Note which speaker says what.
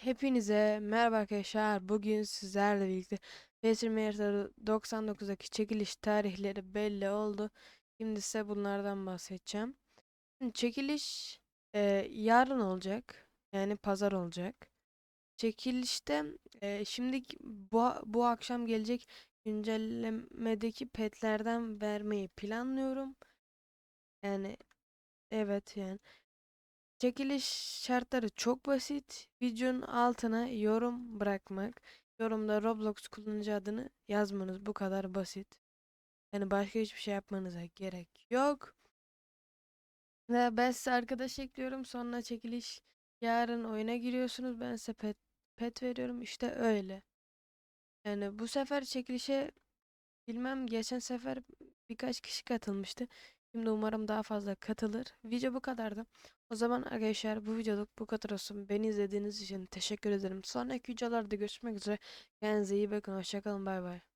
Speaker 1: Hepinize merhaba arkadaşlar. Bugün sizlerle birlikte Fesir Meyarları 99'daki çekiliş tarihleri belli oldu. Şimdi size bunlardan bahsedeceğim. Çekiliş e, yarın olacak. Yani pazar olacak. Çekilişte e, şimdi bu, bu akşam gelecek güncellemedeki petlerden vermeyi planlıyorum. Yani evet yani. Çekiliş şartları çok basit. Videonun altına yorum bırakmak. Yorumda Roblox kullanıcı adını yazmanız bu kadar basit. Yani başka hiçbir şey yapmanıza gerek yok. Ve ben size arkadaş ekliyorum. Sonra çekiliş yarın oyuna giriyorsunuz. Ben size pet, pet veriyorum. İşte öyle. Yani bu sefer çekilişe bilmem geçen sefer birkaç kişi katılmıştı. Şimdi umarım daha fazla katılır. Video bu kadardı. O zaman arkadaşlar bu videoluk bu kadar olsun. Beni izlediğiniz için teşekkür ederim. Sonraki videolarda görüşmek üzere. Kendinize iyi bakın. Hoşçakalın. Bay bay.